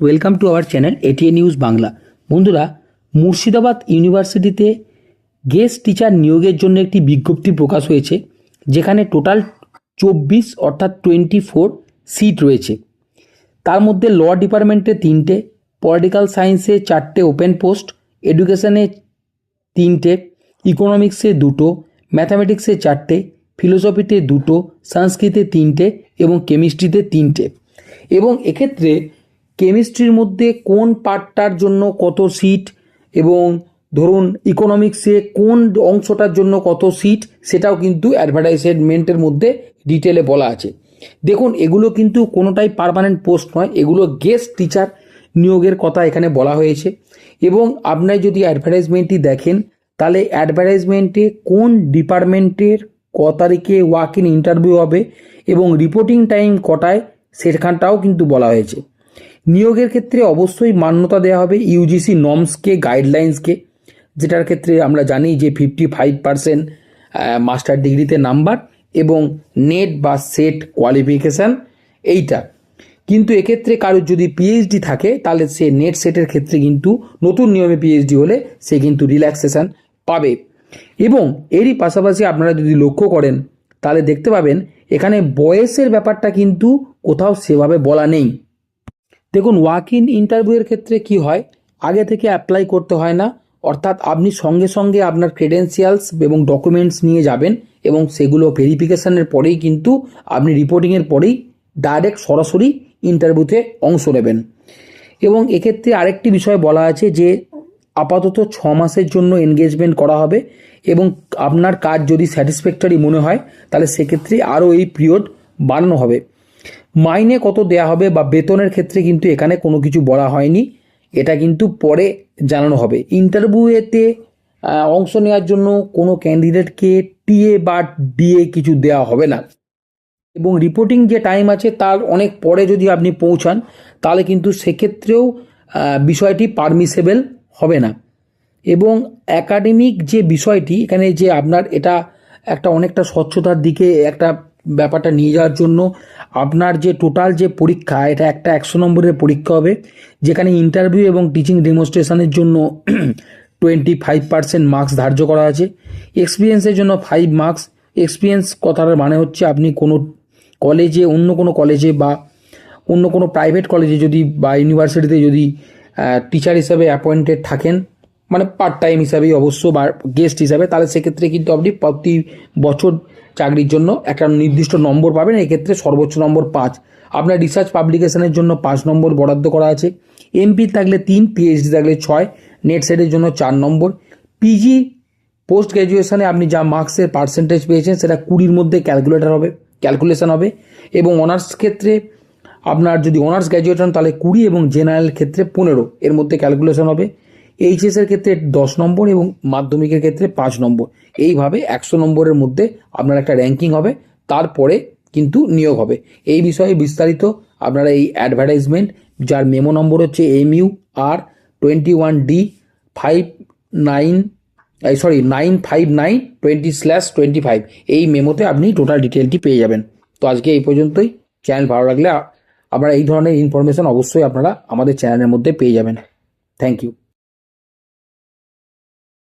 Welcome to our channel ATA news Bangla বন্ধুরা, মুর্শিদাবাদ ইউনিভার্সিটিতে guest teacher নিয়োগের জন্য একটি বিজ্ঞপ্তি প্রকাশ হয়েছে, যেখানে টোটাল চব্বিশ অর্থাৎ টোয়েন্টি ফোর সিট রয়েছে। তার মধ্যে ল ডিপার্টমেন্টে তিনটে পলিটিক্যাল সায়েন্সে চারটে ওপেন পোস্ট এডুকেশানে তিনটে ইকোনমিক্সে দুটো ম্যাথামেটিক্সে চারটে ফিলোসফিতে দুটো, সংস্কৃতে তিনটে এবং কেমিস্ট্রিতে তিনটে। এবং এক্ষেত্রে কেমিস্ট্রির মধ্যে কোন পার্টটার জন্য কত সিট এবং ধরুন ইকোনমিক্সে কোন অংশটার জন্য কত সিট সেটাও কিন্তু অ্যাডভার্টাইজমেন্টের মধ্যে ডিটেলে বলা আছে। দেখুন, এগুলো কিন্তু কোনোটাই পারমানেন্ট পোস্ট নয়, এগুলো গেস্ট টিচার নিয়োগের কথা এখানে বলা হয়েছে এবং আপনার যদি অ্যাডভার্টাইজমেন্টটি দেখেন, তাহলে অ্যাডভার্টাইজমেন্টে কোন ডিপার্টমেন্টের ক তারিখে ওয়াক ইন ইন্টারভিউ হবে এবং রিপোর্টিং টাইম কটায়, সেখানটাও কিন্তু বলা হয়েছে। নিয়োগের ক্ষেত্রে অবশ্যই মান্যতা দেওয়া হবে ইউজিসি নর্মসকে, গাইডলাইন্সকে, যেটার ক্ষেত্রে আমরা জানি যে ফিফটি ফাইভ পার্সেন্ট মাস্টার ডিগ্রিতে নাম্বার এবং নেট বা সেট কোয়ালিফিকেশান এইটা। কিন্তু এক্ষেত্রে কারোর যদি পিএইচডি থাকে, তাহলে সে নেট সেটের ক্ষেত্রে কিন্তু নতুন নিয়মে পিএইচডি হলে সে কিন্তু রিল্যাক্সেশন পাবে। এবং এরই পাশাপাশি আপনারা যদি লক্ষ্য করেন, তাহলে দেখতে পাবেন এখানে বয়সের ব্যাপারটা কিন্তু কোথাও সেভাবে বলা নেই। দেখুন ওয়াক ইন ইন্টারভিউয়ের ক্ষেত্রে কি হয়? আগে থেকে অ্যাপ্লাই করতে হয় না। অর্থাৎ আপনি সঙ্গে সঙ্গে আপনার ক্রেডেন্সিয়ালস এবং ডকুমেন্টস নিয়ে যাবেন এবং সেগুলো ভেরিফিকেশানের পরেই কিন্তু আপনি রিপোর্টিংয়ের পরেই ডাইরেক্ট সরাসরি ইন্টারভিউতে অংশ নেবেন। এবং এক্ষেত্রে আরেকটি বিষয় বলা আছে যে, আপাতত ছ মাসের জন্য এনগেজমেন্ট করা হবে এবং আপনার কাজ যদি স্যাটিসফ্যাক্টরি মনে হয়, তাহলে সেক্ষেত্রে আরও এই পিরিয়ড বাড়ানো হবে। মাইনে কত দেয়া হবে বা বেতনের ক্ষেত্রে কিন্তু এখানে কোনো কিছু বলা হয়নি। এটা কিন্তু পরে জানানো হবে। ইন্টারভিউয়েতে অংশ নেওয়ার জন্য কোনো ক্যান্ডিডেটকে টিএ বা ডিএ কিছু দেওয়া হবে না। এবং রিপোর্টিং যে টাইম আছে তার অনেক পরে যদি আপনি পৌঁছান, তাহলে কিন্তু সেক্ষেত্রেও বিষয়টি পারমিসেবল হবে না। এবং একাডেমিক যে বিষয়টি, এখানে যে আপনার এটা একটা অনেকটা স্বচ্ছতার দিকে একটা ব্যাপারটা নিয়ে যাওয়ার জন্য আপনার যে টোটাল যে পরীক্ষা, এটা একটা একশো নম্বরের পরীক্ষা হবে, যেখানে ইন্টারভিউ এবং টিচিং ডেমনস্ট্রেশনের জন্য টোয়েন্টি ফাইভ পার্সেন্ট মার্কস ধার্য করা আছে। এক্সপিরিয়েন্সের জন্য ফাইভ মার্কস এক্সপিরিয়েন্স কথার মানে হচ্ছে আপনি কোনো কলেজে অন্য কোনো কলেজে বা অন্য কোনো প্রাইভেট কলেজে যদি বা ইউনিভার্সিটিতে যদি টিচার হিসাবে অ্যাপয়েন্টেড থাকেন মানে পার্ট টাইম হিসাবেই অবশ্য বা গেস্ট হিসাবে, তাহলে সেক্ষেত্রে কিন্তু আপনি প্রতি বছর চাকরির জন্য একটা নির্দিষ্ট নম্বর পাবেন। এক্ষেত্রে সর্বোচ্চ নম্বর পাঁচ। আপনার রিসার্চ পাবলিকেশনের জন্য পাঁচ নম্বর বরাদ্দ করা আছে। এমপি থাকলে তিন পিএইচডি থাকলে ছয় নেট সেটের জন্য চার নম্বর। পিজি পোস্ট গ্র্যাজুয়েশনে আপনি যা মার্কসের পার্সেন্টেজ পেয়েছেন, সেটা কুড়ির মধ্যে ক্যালকুলেটর হবে ক্যালকুলেশন হবে। এবং অনার্স ক্ষেত্রে আপনার যদি অনার্স গ্র্যাজুয়েট হন, তাহলে কুড়ি এবং জেনারেল ক্ষেত্রে পনেরো। এর মধ্যে ক্যালকুলেশন হবে। এইচএস এর ক্ষেত্রে দশ নম্বর এবং মাধ্যমিকের ক্ষেত্রে পাঁচ নম্বর। এইভাবে একশো নম্বরের মধ্যে আপনার একটা র্যাঙ্কিং হবে, তারপরে কিন্তু নিয়োগ হবে। এই বিষয়ে বিস্তারিত আপনারা এই অ্যাডভার্টাইজমেন্ট যার মেমো নম্বর হচ্ছে M U R twenty one D five nine sorry nine five nine twenty slash twenty five এই মেমোতে আপনি টোটাল ডিটেলটি পেয়ে যাবেন। তো আজকে এই পর্যন্তই। চ্যানেল ভালো লাগলে আপনারা এই ধরনের ইনফরমেশন অবশ্যই আপনারা আমাদের চ্যানেলের মধ্যে পেয়ে যাবেন। Thank you